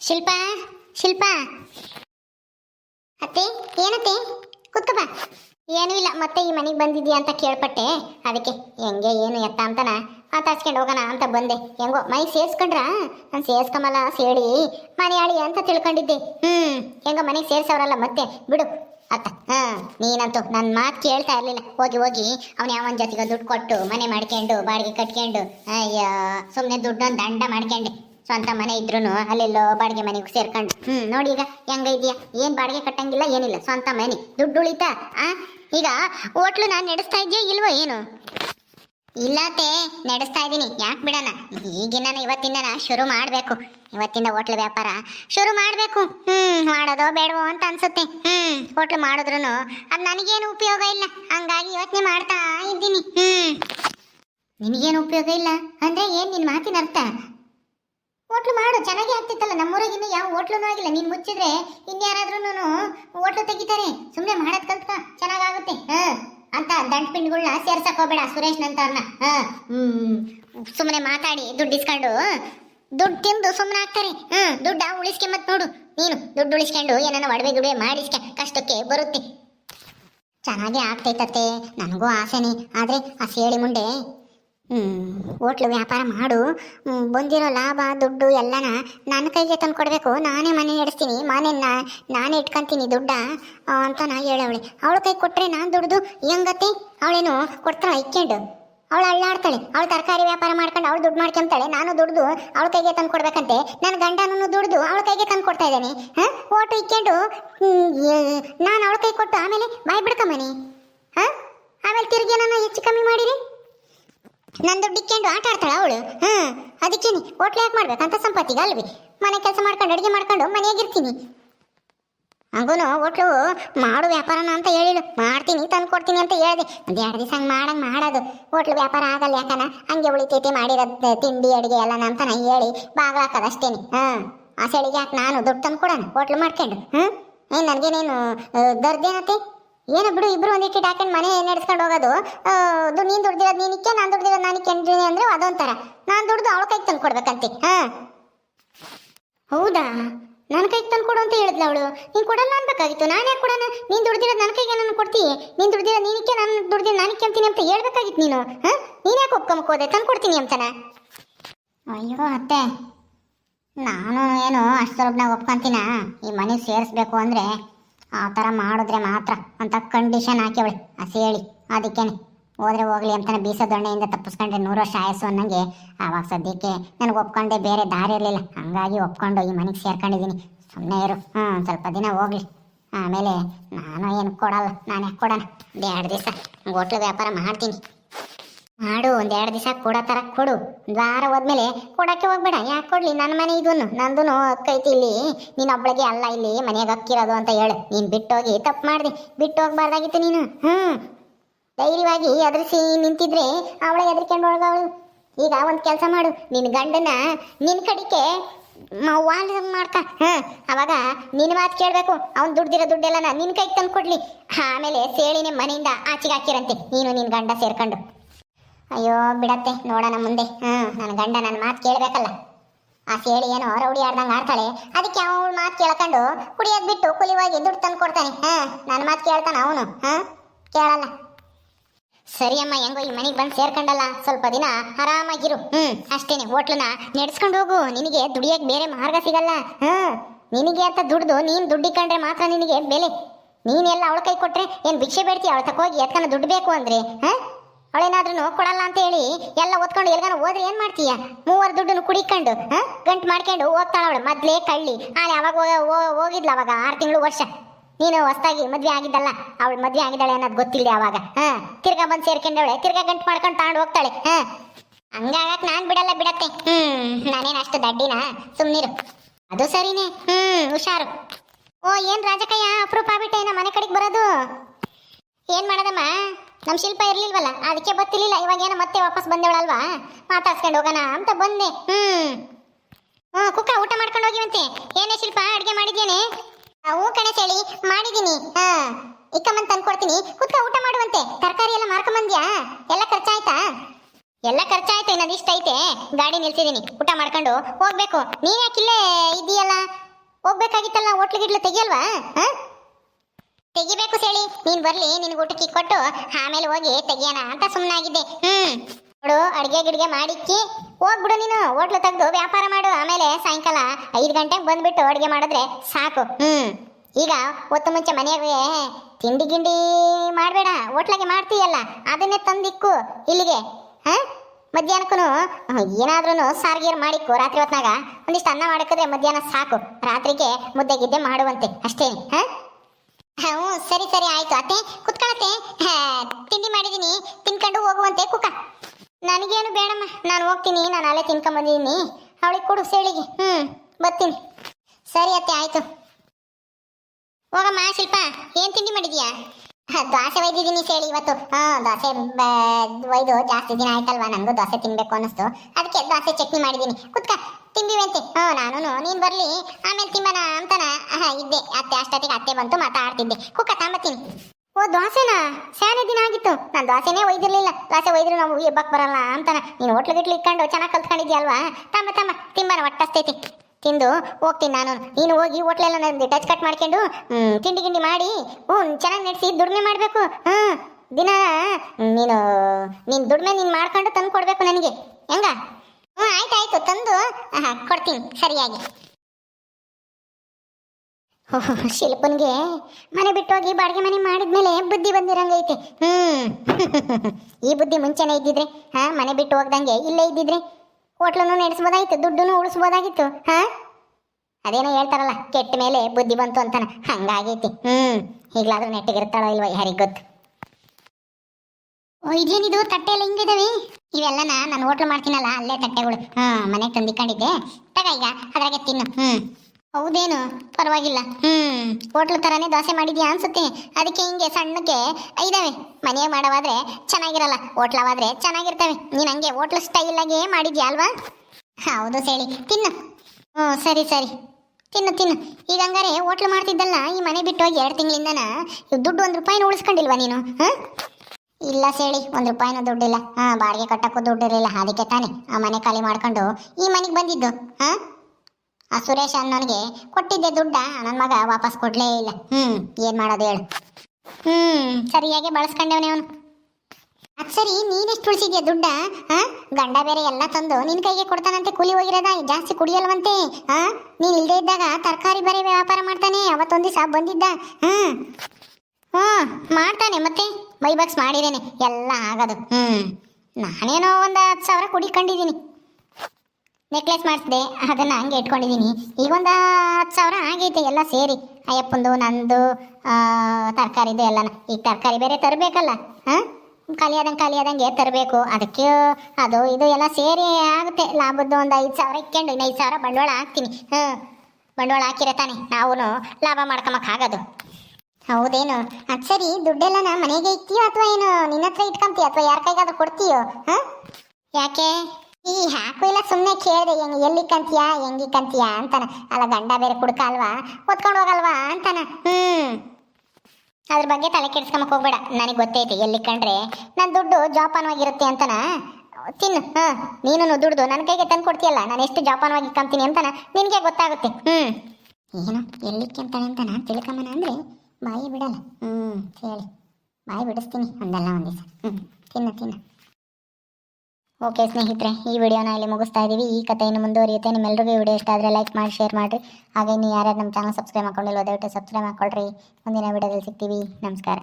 ಶಿಲ್ಪ ಶಿಲ್ಪ. ಅತ್ತೆ, ಏನತ್ತೆ? ಕುತ್ಕೋ ಬಾ. ಏನೂ ಇಲ್ಲ, ಮತ್ತೆ ಈ ಮನೆಗೆ ಬಂದಿದ್ಯಾ ಅಂತ ಕೇಳ್ಪಟ್ಟೆ. ಅದಕ್ಕೆ, ಹೆಂಗೆ, ಏನು ಎತ್ತ ಅಂತನ? ಮಾತಾಡ್ಸ್ಕೊಂಡು ಹೋಗೋಣ ಅಂತ ಬಂದೆ. ಹೆಂಗೋ, ಮೈ ಸೇರ್ಸ್ಕೊಂಡ್ರ? ನಾನು ಸೇರ್ಸ್ಕೊಂಬಲ್ಲ ಸೇಳಿ ಮನೆ ಆಳಿ ಅಂತ ತಿಳ್ಕೊಂಡಿದ್ದೆ. ಹ್ಮ್, ಹೆಂಗೋ ಮನೆಗೆ ಸೇರ್ಸವ್ರಲ್ಲ ಮತ್ತೆ. ಬಿಡು, ಅತ್ತ. ಹಾಂ, ನೀನಂತೂ ನನ್ನ ಮಾತು ಕೇಳ್ತಾ ಇರಲಿಲ್ಲ. ಹೋಗಿ ಹೋಗಿ. ಅವನು ಯಾವನ ಜೊತೆಗೆ ದುಡ್ಡು ಕೊಟ್ಟು ಮನೆ ಮಾಡ್ಕೊಂಡು, ಬಾಡಿಗೆ ಕಟ್ಕೊಂಡು, ಅಯ್ಯ ಸುಮ್ಮನೆ ದುಡ್ಡೊಂದು ದಂಡ ಮಾಡ್ಕೊಂಡೆ. ಸ್ವಂತ ಮನೆ ಇದ್ರು ಅಲ್ಲೆಲ್ಲೋ ಬಾಡಿಗೆ ಮನೆಗೆ ಸೇರ್ಕೊಂಡು. ಹ್ಮ್, ನೋಡಿ ಈಗ ಹೆಂಗ ಇದೆಯಾ? ಏನ್ ಬಾಡಿಗೆ ಕಟ್ಟಂಗಿಲ್ಲ, ಏನಿಲ್ಲ, ಸ್ವಂತ ಮನೆ. ದುಡ್ಡು ಉಳಿತಾ? ಆ? ಈಗ ಹೋಟ್ಲು ನಾನು ನಡೆಸ್ತಾ ಇದೆಯಾ ಇಲ್ವೋ ಏನು? ಇಲ್ಲತೆ ನಡೆಸ್ತಾ ಇದ್ದೀನಿ. ಯಾಕೆ ಬಿಡೋಣ ಈಗಿನ ಇವತ್ತಿಂದ ಶುರು ಮಾಡಬೇಕು. ಇವತ್ತಿಂದ ಹೋಟ್ಲು ವ್ಯಾಪಾರ ಶುರು ಮಾಡಬೇಕು. ಹ್ಮ್, ಮಾಡೋದೋ ಬೇಡವೋ ಅಂತ ಅನ್ಸುತ್ತೆ. ಹ್ಮ್, ಹೋಟ್ಲು ಮಾಡಿದ್ರು ಅದು ನನಗೇನು ಉಪಯೋಗ ಇಲ್ಲ. ಹಂಗಾಗಿ ಯೋಚನೆ ಮಾಡ್ತಾ ಇದ್ದೀನಿ. ಹ್ಮ್. ನಿನಗೇನು ಉಪಯೋಗ ಇಲ್ಲ? ಅಂದ್ರೆ ಏನು ನಿನ್ನ ಮಾತಿನ ಅರ್ಥ? ಹೋಟ್ಲು ಮಾಡು, ಚೆನ್ನಾಗಿ ಆಗ್ತಿತ್ತಲ್ಲ. ನಮ್ಮೂರಾಗಿನ್ನು ಯಾವ ಹೋಟ್ಲೂ ಆಗಿಲ್ಲ. ನೀನು ಮುಚ್ಚಿದ್ರೆ ಇನ್ಯಾರಾದ್ರೂ ಹೋಟ್ಲು ತೆಗಿತಾರೆ. ಸುಮ್ಮನೆ ಮಾಡೋದ್ ಕಲ್ತ್ಕ. ಚೆನ್ನಾಗಾಗುತ್ತೆ. ಹ. ಅಂತ ದಂಟ್ ಪಿಂಡ್ಗಳನ್ನ ಸೇರ್ಸಕ್ ಹೋಗ್ಬೇಡ ಸುರೇಶ್ ನಂತವ್ರನ್ನ ಹ. ಸುಮ್ಮನೆ ಮಾತಾಡಿ, ದುಡ್ಡು ಇಸ್ಕೊಂಡು. ದುಡ್ಡು ತಿಂದು ಸುಮ್ಮನೆ ಆಗ್ತಾರೆ. ಹ್ಮ್ ಉಳಿಸ್ಕೆ ಮತ್ತೆ ನೋಡು. ನೀನು ದುಡ್ಡು ಉಳಿಸ್ಕೊಂಡು ಏನನ್ನ ಒಡವೆ ಗಿಡವೆ ಮಾಡಿಸ್ಕೆ. ಕಷ್ಟಕ್ಕೆ ಬರುತ್ತೆ. ಚೆನ್ನಾಗೇ ಆಗ್ತೈತತ್ತೆ. ನನಗೂ ಆಸೆನೇ. ಆದ್ರೆ ಆ ಸೇಳಿ ಹ್ಮ್ ಹೋಟ್ಲು ವ್ಯಾಪಾರ ಮಾಡು. ಬಂದಿರೋ ಲಾಭ, ದುಡ್ಡು ಎಲ್ಲನ ನನ್ನ ಕೈಗೆ ತಂದು ಕೊಡಬೇಕು. ನಾನೇ ಮನೆ ನಡೆಸ್ತೀನಿ ಮನೆ ನಾನೇ ಇಟ್ಕೊಂತೀನಿ ದುಡ್ಡ ಅಂತ ನಾ ಹೇಳವಳೆ. ಅವಳ ಕೈ ಕೊಟ್ಟರೆ ನಾನು ದುಡ್ದು ಹೆಂಗತ್ತೆ ಅವಳೇನು ಕೊಡ್ತಾಳ ಇಕ್ಕೊಂಡು. ಅವಳು ಅಳ್ಳಾಡ್ತಾಳೆ. ಅವಳು ತರಕಾರಿ ವ್ಯಾಪಾರ ಮಾಡ್ಕೊಂಡು ಅವಳು ದುಡ್ಡು ಮಾಡ್ಕೊಂತಾಳೆ ನಾನು ದುಡ್ದು ಅವಳ ಕೈಗೆ ತಂದು ಕೊಡ್ಬೇಕಂತೆ. ನನ್ನ ಗಂಡನೂ ದುಡ್ದು ಅವಳ ಕೈಗೆ ತಂದು ಕೊಡ್ತಾ ಇದ್ದಾನೆ. ಹಾಂ? ಓಟು ಇಕ್ಕೊಂಡು. ನಾನು ಅವಳ ಕೈ ಕೊಟ್ಟು ಆಮೇಲೆ ಬಾಯ್ ಮನೆ. ಹಾ? ಆಮೇಲೆ ತಿರುಗಿ ನಾನು ಹೆಚ್ಚು ಕಮ್ಮಿ ಮಾಡಿರಿ? ನನ್ನ ಡಿಕ್ಕೆಂಡು ಆಟ ಆಡ್ತಾಳ ಅವಳು. ಹ್ಮ್ ಅದಕ್ಕೇನಿ ಹೋಟ್ಲು ಯಾಕೆ ಮಾಡ್ಬೇಕಂತ ಸಂಪತ್ತಿಗೆ ಅಲ್ವಿ. ಮನೆ ಕೆಲಸ ಮಾಡ್ಕೊಂಡು, ಅಡುಗೆ ಮಾಡ್ಕೊಂಡು ಮನೆಯಾಗಿರ್ತೀನಿ. ಹಂಗೂನು ಹೋಟ್ಲು ಮಾಡು ವ್ಯಾಪಾರನ ಅಂತ ಹೇಳಿಳು. ಮಾಡ್ತೀನಿ ತಂದು ಕೊಡ್ತೀನಿ ಅಂತ ಹೇಳಿದೆ. ಒಂದು ಎರಡು ದಿವಸ ಹಂಗೆ ಮಾಡಂಗೆ ಮಾಡೋದು. ಹೋಟ್ಲು ವ್ಯಾಪಾರ ಆಗಲ್ಲ ಯಾಕನ? ಹಂಗೆ ಉಳಿತೈತೆ ಮಾಡಿರೋದು ತಿಂಡಿ, ಅಡುಗೆ ಎಲ್ಲ ಅಂತ ನಾ ಹೇಳಿ ಅಷ್ಟೇನೆ. ಹಾಂ, ಆ ಸೆಳಿಗೆ ಯಾಕೆ ನಾನು ದುಡ್ಡು ತಂದು ಕೊಡೋಣ ಹೋಟ್ಲು ಮಾಡ್ಕೊಂಡು. ಹ್ಞೂ ಏನು ನನಗೇನೇನು ದರ್ದೇನತ್ತೆ? ಏನೋ ಬಿಡು, ಇಬ್ರು ಒಂದಿಟ್ಟು ಹಾಕೊಂಡು ಮನೆ ನಡೆಸ್ಕೊಂಡು ಹೋಗೋದು. ಅದು ನೀನು ದುಡ್ದಿರೋದು ನೀನಿಕ್ಕೆ ನಾನು ದುಡ್ದಿರೋದು ನಾನು ಕೆಂಡ್ರಿ ಅಂದ್ರೆ ಅದೊಂಥರ ನಾನು ದುಡ್ದು ಅವಳ ಕೈಗೆ ತಂದು ಕೊಡ್ಬೇಕಂತೆ. ಹಾಂ. ಹೌದಾ? ನನ್ನ ಕೈಗೆ ತಂದು ಕೊಡು ಅಂತ ಹೇಳಿದ್ಲ ಅವಳು. ನೀನು ಕೊಡಲ್ಲ ಅನ್ಬೇಕಾಗಿತ್ತು. ನಾನು ಯಾಕೆ ಕೊಡೋಣ ನೀನು ದುಡ್ದಿರೋದು ನನ್ನ ಕೈಗೆ ನಾನು ಕೊಡ್ತೀನಿ ನೀನು ದುಡ್ದಿರೋದು ನೀನಕ್ಕೆ ನಾನು ದುಡ್ದಿದ್ದು ನಾನು ಕೇಳ್ತೀನಿ ಅಂತ ಹೇಳ್ಬೇಕಾಗಿತ್ತು ನೀನು. ಹಾಂ? ನೀನು ಯಾಕೆ ಒಪ್ಕೊಂಬಕ್ ಹೋದೆ? ತಂದು ಕೊಡ್ತೀನಿ ಅಂತಾನೆ. ಅಯ್ಯೋ ಅತ್ತೆ. ನಾನು ಏನು ಅಷ್ಟು ಸುಲಭನಾಗ ಒಪ್ಕೊಂತೀನ? ಈ ಮನೆ ಸೇರಿಸ್ಬೇಕು ಅಂದರೆ ಆ ಥರ ಮಾಡಿದ್ರೆ ಮಾತ್ರ ಅಂತ ಕಂಡೀಷನ್ ಹಾಕಿವಳೆ. ಹಸಿ ಹೇಳಿ. ಅದಕ್ಕೇನೆ. ಹೋದ್ರೆ ಹೋಗ್ಲಿ ಅಂತಾನೆ ಬೀಸೋ ದೊಣ್ಣೆಯಿಂದ ತಪ್ಪಿಸ್ಕೊಂಡ್ರೆ ನೂರು ವರ್ಷ ಆಯಸ್ಸು ಅನ್ನಂಗೆ. ಆವಾಗ ಸದ್ಯಕ್ಕೆ ನನಗೆ ಒಪ್ಕೊಂಡೆ ಬೇರೆ ದಾರಿ ಇರಲಿಲ್ಲ. ಹಂಗಾಗಿ ಒಪ್ಕೊಂಡು ಈ ಮನೆಗೆ ಸೇರ್ಕೊಂಡಿದ್ದೀನಿ ಸುಮ್ಮನೆ ಇರು. ಹ್ಞೂ ಸ್ವಲ್ಪ ದಿನ ಹೋಗ್ಲಿ. ಆಮೇಲೆ ನಾನು ಏನು ಕೊಡಲ್ಲ. ನಾನು ಯಾಕೆ ಕೊಡೋಣ ಎರಡು ದಿವಸ. ಹೋಟ್ಲು ವ್ಯಾಪಾರ ಮಾಡ್ತೀನಿ. ಮಾಡು, ಒಂದ್ ಎರಡು ದಿವಸ ಕೊಡೋ ತರ ಕೊಡು. ದ್ವಾರ ವಾರ ಹೋದ್ಮೇಲೆ ಕೊಡಕ್ಕೆ ಹೋಗ್ಬೇಡ. ಯಾಕೆ ಕೊಡ್ಲಿ? ನನ್ನ ಮನೆ ಇದನ್ನು ನಂದು ಅಕ್ಕೈತಿ ಇಲ್ಲಿ. ನೀನ್ ಒಬ್ಳಿಗೆ ಅಲ್ಲ ಇಲ್ಲಿ, ಮನೆಯಾಗ ಅಕ್ಕಿರೋದು ಅಂತ ಹೇಳು. ನೀನ್ ಬಿಟ್ಟೋಗಿ ತಪ್ಪು ಮಾಡ್ದೆ. ಬಿಟ್ಟು ಹೋಗ್ಬಾರ್ದಾಗಿತ್ತು ನೀನು. ಹ್ಮ್. ಧೈರ್ಯವಾಗಿ ಎದುರಿಸಿ ನಿಂತಿದ್ರೆ ಅವಳೆ ಎದ್ರಿಕೊಂಡು ಒಳಗವಳು ಈಗ ಒಂದ್ ಕೆಲಸ ಮಾಡು. ನಿನ್ ಗಂಡನ ನಿನ್ ಕಡಿಕೆ ವಾಲ್ ಮಾಡ್ತಾ ಹ ಅವಾಗ ನಿನ್ ಮಾತು ಕೇಳ್ಬೇಕು. ಅವ್ನ್ ದುಡ್ದಿರೋ ದುಡ್ಡೆಲ್ಲ ನಿನ್ ಕೈಗೆ ತಂದು ಕೊಡ್ಲಿ ಆಮೇಲೆ ಸೇಳಿನೇ ಮನೆಯಿಂದ ಆಚೆಗೆ ಹಾಕಿರಂತೆ. ನೀನು ನಿನ್ ಗಂಡ ಸೇರ್ಕೊಂಡು. ಅಯ್ಯೋ, ಬಿಡತ್ತೆ, ನೋಡೋಣ ಮುಂದೆ. ಹ್ಮ್ ನನ್ನ ಗಂಡ ನನ್ನ ಮಾತು ಕೇಳಬೇಕಲ್ಲ. ಆ ಸೇಳಿ ಏನೋ ರೌಡಿ ಆಡ್ದಂಗೆ ಆಡ್ತಾಳೆ. ಅದಕ್ಕೆ ಅವಳ ಮಾತು ಕೇಳ್ಕೊಂಡು ಕುಡಿಯೋದ್ ಬಿಟ್ಟು ಕುಲಿವಾಗಿ ದುಡ್ಡು ತಂದು ಕೊಡ್ತಾನೆ. ಹಾ ನನ್ನ ಮಾತು ಕೇಳ್ತಾನ ಅವನು. ಹಾ ಕೇಳಲ್ಲ. ಸರಿ ಅಮ್ಮ, ಹೆಂಗೋ ಈ ಮನೆಗೆ ಬಂದು ಸೇರ್ಕೊಂಡಲ್ಲ. ಸ್ವಲ್ಪ ದಿನ ಆರಾಮಾಗಿರು. ಹ್ಮ್, ಅಷ್ಟೇನೆ, ಹೋಟ್ಲನ್ನ ನಡೆಸ್ಕೊಂಡು ಹೋಗು. ನಿನಗೆ ದುಡಿಯಕ್ಕೆ ಬೇರೆ ಮಾರ್ಗ ಸಿಗಲ್ಲ. ಹ್ಮ್, ನಿನಗೆ ಅಂತ ದುಡ್ದು ನೀನ್ ದುಡ್ಡಿಕೊಂಡ್ರೆ ಮಾತ್ರ ನಿನಗೆ ಬೆಲೆ. ನೀನೆಲ್ಲ ಅವಳ ಕೈ ಕೊಟ್ರೆ ಏನ್ ಭಿಕ್ಷೆ ಬೇಡ್ತೀಯ? ಅವಳ ತಕೋಗಿ ಎತ್ಕೊಂಡು ದುಡ್ಡು ಬೇಕು ಅಂದ್ರೆ. ಹಾ ಅವಳೇನಾದ್ರೂ ಕೊಡಲ್ಲ ಅಂತ ಹೇಳಿ ಎಲ್ಲ ಓದ್ಕೊಂಡು ಎಲ್ಗಾನ ಹೋದ್ರೆ ಏನ್ ಮಾಡ್ತೀಯ? ಮೂವರು ದುಡ್ಡನ್ನು ಕುಡಿಕೊಂಡು ಗಂಟು ಮಾಡ್ಕೊಂಡು ಹೋಗ್ತಾಳ ಅವಳು, ಮೊದ್ಲೇ ಕಳ್ಳಿ. ಆನೆ ಅವಾಗ ಹೋಗಿದ್ಲ ಅವಾಗ ಆರು ತಿಂಗಳು ವರ್ಷ. ನೀನು ಹೊಸ್ದಾಗಿ ಮದ್ವೆ ಆಗಿದ್ದಲ್ಲ, ಅವಳು ಮದ್ವೆ ಆಗಿದ್ದಾಳೆ ಅನ್ನೋದು ಗೊತ್ತಿಲ್ಲ ಅವಾಗ, ಹಾ? ತಿರ್ಗಾ ಬಂದು ಸೇರ್ಕೊಂಡವಳೆ, ತಿರ್ಗಾ ಗಂಟು ಮಾಡ್ಕೊಂಡು ತಗೊಂಡು ಹೋಗ್ತಾಳೆ, ಹಾ? ಹಂಗಾಗಕ್ ನಾನ್ ಬಿಡಲ್ಲ ಬಿಡತ್ತೆ. ಹ್ಮ್, ನಾನೇನು ಅಷ್ಟು ದಡ್ಡಿನ? ಸುಮ್ನಿರು ಅದು ಸರಿನೇ. ಹ್ಮ್, ಹುಷಾರು. ಓ, ಏನ್ ರಾಜಕಯ್ಯ, ಅಪರೂಪ ನಮ್ಮ ಮನೆ ಕಡೆಗೆ ಬರೋದು? ಏನ್ ಮಾಡೋದಮ್ಮ? ನಮ್ ಶಿಲ್ಪ ಇರ್ಲಿಲ್ವಲ್ಲ? ಅದಕ್ಕೆ ಗೊತ್ತಿರಲಿಲ್ಲ. ಇವಾಗ ಏನೋ ಮತ್ತೆ ವಾಪಸ್ ಬಂದೇವಳಲ್ವಾ? ಮಾತಾಡ್ಸ್ಕೊಂಡು ಹೋಗೋಣ ಅಂತ ಬಂದೆ. ಹ್ಮ್. ಹ್ಞೂ ಕುಕ್ಕ, ಊಟ ಮಾಡ್ಕೊಂಡು ಹೋಗಿವಂತೆ. ಏನೇ ಶಿಲ್ಪ, ಅಡುಗೆ ಮಾಡಿದ್ದೇನೆ ಹ್ಞೂ ಕಣೆ ಹೇಳಿ ಮಾಡಿದ್ದೀನಿ. ಹಾಂ. ಇಕ್ಕಮ್ಮನ್ ತಂದು ಕುಕ್ಕ, ಊಟ ಮಾಡುವಂತೆ. ತರಕಾರಿ ಎಲ್ಲ ಮಾರ್ಕೊಂಬಂದ್ಯಾ? ಎಲ್ಲ ಖರ್ಚಾಯ್ತಾ? ಎಲ್ಲ ಖರ್ಚಾಯ್ತು, ಇನ್ನೊಂದು ಐತೆ. ಗಾಡಿ ನಿಲ್ಸಿದ್ದೀನಿ. ಊಟ ಮಾಡ್ಕೊಂಡು ಹೋಗ್ಬೇಕು. ನೀನ್ ಯಾಕಿಲ್ಲೇ ಇದೆಯಲ್ಲ? ಹೋಗ್ಬೇಕಾಗಿತ್ತಲ್ಲ, ಹೋಟ್ಲು ಗಿಡ್ಲು ತೆಗಿಯಲ್ವಾ? ಹ? ತೆಗಿಬೇಕು ಸೇಳಿ. ನೀನ್ ಬರ್ಲಿ, ನಿನ್ ಊಟಕ್ಕೆ ಕೊಟ್ಟು ಆಮೇಲೆ ಹೋಗಿ ತೆಗಿಯೋಣ ಅಂತ ಸುಮ್ಮನಾಗಿದ್ದೆ ಹ್ಮ್. ನೋಡು, ಅಡ್ಗೆ ಗಿಡ್ಗೆ ಮಾಡಿಕ್ಕಿ ಹೋಗ್ಬಿಡು ನೀನು, ಹೋಟ್ಲು ತೆಗ್ದು ವ್ಯಾಪಾರ ಮಾಡು. ಆಮೇಲೆ ಸಾಯಂಕಾಲ ಐದು ಗಂಟೆಗೆ ಬಂದ್ಬಿಟ್ಟು ಅಡುಗೆ ಮಾಡಿದ್ರೆ ಸಾಕು. ಹ್ಮ್. ಈಗ ಹೊತ್ತು ಮುಂಚೆ ಮನೆಯಾಗೆ ತಿಂಡಿ ಗಿಂಡಿ ಮಾಡಬೇಡ. ಹೋಟ್ಲಾಗೆ ಮಾಡ್ತೀಯಲ್ಲ, ಅದನ್ನೇ ತಂದಿಕ್ಕು ಇಲ್ಲಿಗೆ. ಹಾ? ಮಧ್ಯಾಹ್ನಕ್ಕೂ ಏನಾದ್ರೂ ಸಾರ್ಗೀರ್ ಮಾಡಿಕ್ಕು ರಾತ್ರಿ ಹೊತ್ನಾಗ. ಒಂದಿಷ್ಟು ಅನ್ನ ಮಾಡಕ್ಕದ್ರೆ ಮಧ್ಯಾಹ್ನ ಸಾಕು. ರಾತ್ರಿಗೆ ಮುದ್ದೆ ಗಿದ್ದೆ ಮಾಡುವಂತೆ, ಅಷ್ಟೇ. ಹಾ? ಹ್ಞೂ ಸರಿ ಸರಿ, ಆಯ್ತು. ಅತ್ತೆ, ಕುತ್ಕೊಳತ್ತೆ. ತಿಂಡಿ ಮಾಡಿದೀನಿ. ತಿನ್ಕೊಂಡು ಹೋಗುವಂತೆ ಕುಕ್ಕ ನನಗೇನು ಬೇಡಮ್ಮ. ನಾನು ಹೋಗ್ತೀನಿ, ನಾನು ಅಲ್ಲೇ ತಿನ್ಕೊಂಬಂದಿದ್ದೀನಿ. ಅವಳಿಗೆ ಕೊಡು ಸೇಳಿಗೆ. ಹ್ಞೂ ಬರ್ತೀನಿ. ಸರಿ ಅತ್ತೆ, ಆಯ್ತು. ಹೋಗಮ್ಮ, ಶಿಲ್ಪ. ಏನು ತಿಂಡಿ ಮಾಡಿದ್ಯಾ? ದೋಸೆ ಒಯ್ದಿದ್ದೀನಿ ಸೇಳಿ ಇವತ್ತು. ಹಾಂ, ದೋಸೆ ಒಯ್ದು ಜಾಸ್ತಿ ದಿನ ಆಯ್ತಲ್ವಾ? ನನಗೂ ದೋಸೆ ತಿನ್ಬೇಕು ಅನ್ನಿಸ್ತು. ಅದಕ್ಕೆ ದೋಸೆ ಚಟ್ನಿ ಮಾಡಿದ್ದೀನಿ ಕುತ್ಕ. ಹ್ಞೂ ನಾನು ನೀನು ಬರಲಿ. ಆಮೇಲೆ ತಿಮ್ಮನ ಅಂತನ. ಇದ್ದೆ. ಅತ್ತೆ ಅಷ್ಟೊತ್ತಿಗೆ ಅತ್ತೆ ಬಂತು, ಮಾತಾಡ್ತಿದ್ದೆ. ಕುಕ್ಕ, ತಾಂಬತ್ತೀನಿ. ಓ, ದೋಸೆನಾ? ಸ್ಯಾನೆ ದಿನ ಆಗಿತ್ತು. ನಾನು ದೋಸೆನೇ ಒಯ್ದಿರ್ಲಿಲ್ಲ. ದೋಸೆ ಒಯ್ದ್ರೆ ನಾವು ಎಬ್ಬಕ್ ಬರಲ್ಲ ಅಂತಾನ. ನೀನು ಹೋಟ್ಲು ಗಿಟ್ಲು ಇಟ್ಕೊಂಡು ಚೆನ್ನಾಗಿ ಕಲ್ತ್ಕೊಂಡಿದ್ಯಲ್ವಾ? ತಮ್ಮ ತಮ್ಮ ತಿಂಬನ ಒಟ್ಟಸ್ತೈತಿ ತಿಂದು ಹೋಗ್ತೀನಿ ನಾನು. ನೀನು ಹೋಗಿ ಹೋಟ್ಲೆಲ್ಲ ನಂದು ಟಚ್ ಕಟ್ ಮಾಡ್ಕೊಂಡು ತಿಂಡಿ ಗಿಂಡಿ ಮಾಡಿ ಹ್ಞೂ ಚೆನ್ನಾಗಿ ನಡೆಸಿ ದುಡಿಮೆ ಮಾಡಬೇಕು. ಹ್ಞೂ ದಿನ ನೀನು ನೀನು ದುಡಿಮೆ ನೀನು ಮಾಡ್ಕೊಂಡು ತಂದು ಕೊಡಬೇಕು ನನಗೆ. ಹೆಂಗ? ಹ್ಞೂ ಆಯ್ತು ಆಯ್ತು, ತಂದು ಹಾಂ ಕೊಡ್ತೀನಿ, ಸರಿಯಾಗಿ. ಶಿಲ್ಪನ್ಗೆ ಮನೆ ಬಿಟ್ಟು ಹೋಗಿ ಬಾಡಿಗೆ ಮನೆ ಮಾಡಿದ್ಮೇಲೆ ಬುದ್ಧಿ ಬಂದಿರಂಗೈತೆ. ಹ್ಮ್, ಈ ಬುದ್ಧಿ ಮುಂಚೆನೇ ಇದ್ದಿದ್ರೆ, ಹಾ, ಮನೆ ಬಿಟ್ಟು ಹೋಗ್ದಂಗೆ ಇಲ್ಲೇ ಇದ್ದಿದ್ರೆ ಹೋಟ್ಲನ್ನು ನಡೆಸ್ಬೋದಾಗಿತ್ತು ದುಡ್ಡನ್ನು ಉಳಿಸ್ಬೋದಾಗಿತ್ತು, ಹಾ? ಅದೇನೋ ಹೇಳ್ತಾರಲ್ಲ, ಕೆಟ್ಟ ಮೇಲೆ ಬುದ್ಧಿ ಬಂತು ಅಂತಾನ, ಹಂಗಾಗೈತಿ. ಹ್ಮ್, ಈಗ್ಲಾದ್ರೂ ನೆಟ್ಟಿಗಿರ್ತಾಳೋ ಇಲ್ವ, ಯಾರಿಗೆ ಗೊತ್ತು? ಓ ಇದೇನಿದು ತಟ್ಟೆ ಎಲ್ಲ ಹಿಂಗಿದಾವೆ? ಇವೆಲ್ಲನ ನಾನು ಹೋಟ್ಲು ಮಾಡ್ತೀನಲ್ಲ, ಅಲ್ಲೇ ತಟ್ಟೆಗಳು. ಹಾ, ಮನೆಗೆ ತಂದಿಕೊಂಡಿದ್ದೆ ತಗ ಈಗ, ಅದ್ರಾಗೆ ತಿನ್ನು. ಹ್ಮ್. ಹೌದೇನು? ಪರವಾಗಿಲ್ಲ. ಹ್ಮ್. ಹೋಟ್ಲು ಥರನೇ ದೋಸೆ ಮಾಡಿದ್ಯಾ ಅನ್ಸುತ್ತೆ. ಅದಕ್ಕೆ ಹಿಂಗೆ ಸಣ್ಣಕ್ಕೆ ಇದಾವೆ ಮನೆಗೆ ಮಾಡೋವಾದ್ರೆ ಚೆನ್ನಾಗಿರಲ್ಲ. ಹೋಟ್ಲವಾದ್ರೆ ಚೆನ್ನಾಗಿರ್ತವೆ. ನೀನು ಹಂಗೆ ಹೋಟ್ಲು ಸ್ಟೈಲಾಗೆ ಮಾಡಿದ್ಯಾ ಅಲ್ವಾ? ಹೌದು ಸೇಳಿ. ತಿನ್ನು. ಹ್ಞೂ ಸರಿ ಸರಿ. ತಿನ್ನು ತಿನ್ನು. ಈಗ ಹಂಗಾರೆ ಹೋಟ್ಲು ಮಾಡ್ತಿದ್ದಲ್ಲ, ಈ ಮನೆ ಬಿಟ್ಟು ಹೋಗಿ ಎರಡು ತಿಂಗಳಿಂದನ ದುಡ್ಡು ಒಂದು ರೂಪಾಯಿನ ಉಳಿಸ್ಕೊಂಡಿಲ್ವಾ ನೀನು? ಹಾಂ ಇಲ್ಲ ಸೇಳಿ, ಒಂದು ರೂಪಾಯಿನೂ ದುಡ್ಡಿಲ್ಲ. ಹಾ, ಬಾಡಿಗೆ ಕಟ್ಟಕ್ಕೂ ದುಡ್ಡು ಇರಲಿಲ್ಲ ಅದಕ್ಕೆ ತಾನೆ ಆ ಮನೆ ಖಾಲಿ ಮಾಡ್ಕೊಂಡು ಈ ಮನೆಗೆ ಬಂದಿದ್ದು, ಹಾ? ಆ ಸುರೇಶ್ ಅನ್ನೋನಿಗೆ ಕೊಟ್ಟಿದ್ದೆ ದುಡ್ಡ ನನ್ನ ಮಗ ವಾಪಸ್ ಕೊಡ್ಲೇ ಇಲ್ಲ. ಹ್ಮ್, ಏನ್ ಮಾಡೋದು ಹೇಳು. ಹ್ಮ್, ಸರಿಯಾಗಿ ಬಳಸ್ಕೊಂಡವನೇ ಅವನು. ಅದ್ ಸರಿ, ನೀನೆಷ್ಟು ಉಳಿಸಿದ್ಯಾ ದುಡ್ಡ, ಹಾ? ಗಂಡ ಬೇರೆ ಎಲ್ಲ ತಂದು ನಿನ್ ಕೈಗೆ ಕೊಡ್ತಾನಂತೆ, ಕೂಲಿ ಹೋಗಿರೋದ? ಜಾಸ್ತಿ ಕುಡಿಯಲ್ವಂತೆ, ಹಾ? ನೀನ್ ಇಲ್ದೇ ಇದ್ದಾಗ ತರಕಾರಿ ಬೇರೆ ವ್ಯಾಪಾರ ಮಾಡ್ತಾನೆ, ಅವತ್ತೊಂದ್ ಬಂದಿದ್ದ ಹ್ಮ್ ಹ್ಮ್, ಮಾಡ್ತಾನೆ ಮತ್ತೆ. ಮೈ ಬಾಕ್ಸ್ ಮಾಡಿದ್ದೇನೆ. ಎಲ್ಲ ಆಗೋದು. ಹ್ಮ್. ನಾನೇನೋ ಒಂದು ಹತ್ತು ಸಾವಿರ ಕುಡಿಕೊಂಡಿದ್ದೀನಿ. ನೆಕ್ಲೆಸ್ ಮಾಡಿಸಿದೆ ಅದನ್ನ ಹಂಗೆ ಇಟ್ಕೊಂಡಿದ್ದೀನಿ. ಈಗ ಒಂದು ಹತ್ತು ಸಾವಿರ ಆಗೈತೆ ಎಲ್ಲ ಸೇರಿ. ಅಯ್ಯಪ್ಪಂದು, ನಂದು ತರಕಾರಿದು ಎಲ್ಲನ. ಈಗ ತರಕಾರಿ ಬೇರೆ ತರಬೇಕಲ್ಲ, ಹಾಂ? ಖಾಲಿ ಆದಂಗೆ ತರಬೇಕು. ಅದಕ್ಕೆ ಅದು, ಇದು ಎಲ್ಲ ಸೇರಿ ಆಗುತ್ತೆ. ಲಾಭದ್ದು ಒಂದು ಐದು ಸಾವಿರ ಇಕ್ಕೊಂಡು, ಇನ್ನು ಐದು ಸಾವಿರ ಬಂಡವಾಳ ಹಾಕ್ತೀನಿ. ಹಾಂ ಬಂಡವಾಳ ಹಾಕಿರೆ ತಾನೆ. ನಾವು ಲಾಭ ಮಾಡ್ಕೊಂಬಕ್ಕಾಗೋದು ಹೌದೇನು? ಅದು ಸರಿ, ದುಡ್ಡೆಲ್ಲ ನಾ ಮನೆಗೆ ಇಕ್ತೀಯೋ ಅಥವಾ ಏನು ನಿನ್ನ ಹತ್ರ ಇಟ್ಕೊಂತೀಯ ಅಥವಾ ಯಾರ ಕೈಗಾದ್ರೂ ಕೊಡ್ತೀಯೋ, ಹಾಂ? ಯಾಕೆ? ಈ ಹಾಕು ಇಲ್ಲ ಸುಮ್ಮನೆ ಕೇಳಿದೆ, ಹೆಂಗ್ ಎಲ್ಲಿ ಕಂತೀಯ ಹೆಂಗಿ ಕಂತೀಯ ಅಂತಾನ. ಅಲ್ಲ, ಗಂಡ ಬೇರೆ ಕುಡ್ಕ ಅಲ್ವಾ? ಒತ್ಕೊಂಡು ಹೋಗಲ್ವಾ ಅಂತಾನ. ಹ್ಞೂ ಅದ್ರ ಬಗ್ಗೆ ತಲೆ ಕೆಡ್ಸ್ಕೊಂಬಕ್ ಹೋಗ್ಬೇಡ. ನನಗೆ ಗೊತ್ತೈತೆ, ಎಲ್ಲಿ ಕಂಡ್ರೆ ನನ್ನ ದುಡ್ಡು ಜೋಪಾನವಾಗಿರುತ್ತೆ ಅಂತನ. ತಿನ್ನು, ಹಾಂ? ನೀನು ದುಡ್ದು ನನ್ನ ಕೈಗೆ ತಂದು ಕೊಡ್ತೀಯಲ್ಲ, ನಾನು ಎಷ್ಟು ಜೋಪಾನವಾಗಿ ಕಂತೀನಿ ಅಂತಾನ ನಿನಗೆ ಗೊತ್ತಾಗುತ್ತೆ. ಹ್ಮ್. ಏನು, ಎಲ್ಲಿ ಅಂತಾನೆ ಅಂತಾನ ತಿಳ್ಕೊಂಬನ ಅಂದ್ರೆ ಬಾಯಿ ಬಿಡಲ್ಲ. ಹ್ಮ್. ಹೇಳಿ. ಬಾಯಿ ಬಿಡಿಸ್ತೀನಿ ಒಂದಲ್ಲ ಒಂದು ದಿವಸ. ಹ್ಮ್. ತಿನ್ನ ತಿನ್ನು. ಓಕೆ ಸ್ನೇಹಿತರೆ ಈ ವಿಡಿಯೋನ ಇಲ್ಲಿ ಮುಗಿಸ್ತಾ ಇದ್ದೀವಿ ಈ ಕಥೆ ಇನ್ನು ಮುಂದುವರಿಯುತ್ತೆ. ನಿಮ್ಮೆಲ್ಲರಿಗೂ ಈ ವಿಡಿಯೋ ಇಷ್ಟ ಆದರೆ ಲೈಕ್ ಮಾಡಿ ಶೇರ್ ಮಾಡಿರಿ. ಹಾಗೆ ನೀವು ಯಾರ್ಯಾರು ನಮ್ಮ ಚಾನಲ್ ಸಬ್ಸ್ಕ್ರೈಬ್ ಮಾಡ್ಕೊಂಡಿಲ್ಲ ದಯವಿಟ್ಟು ಸಬ್ಸ್ಕ್ರೈಬ್ ಮಾಡ್ಕೊಳ್ರಿ. ಮುಂದಿನ ವಿಡಿಯೋದಲ್ಲಿ ಸಿಗ್ತೀವಿ. ನಮಸ್ಕಾರ.